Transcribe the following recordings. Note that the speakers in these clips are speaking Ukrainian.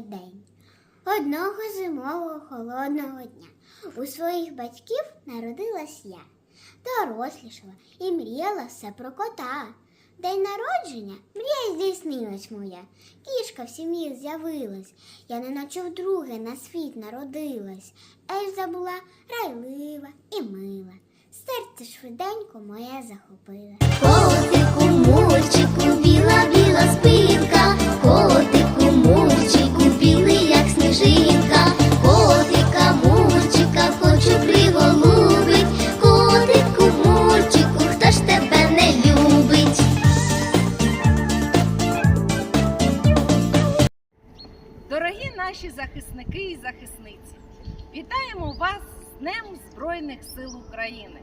день. Одного зимового холодного дня у своїх батьків народилась я, дорослішала і мріяла все про кота. День народження мрія здійснилась моя. Кішка в сім'ї з'явилась. Я неначе вдруге на світ народилась. Ельза була райлива і мила. Серце швиденько моє захопила. Сніжинка, котика, мурчика, хочу приголубить, котику, мурчику, хто ж тебе не любить? Дорогі наші захисники і захисниці, вітаємо вас з Днем Збройних сил України.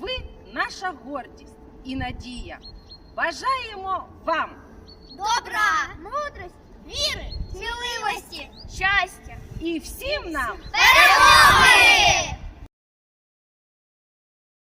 Ви наша гордість і надія. Бажаємо вам Добра, мудрості, і всім нам перемоги!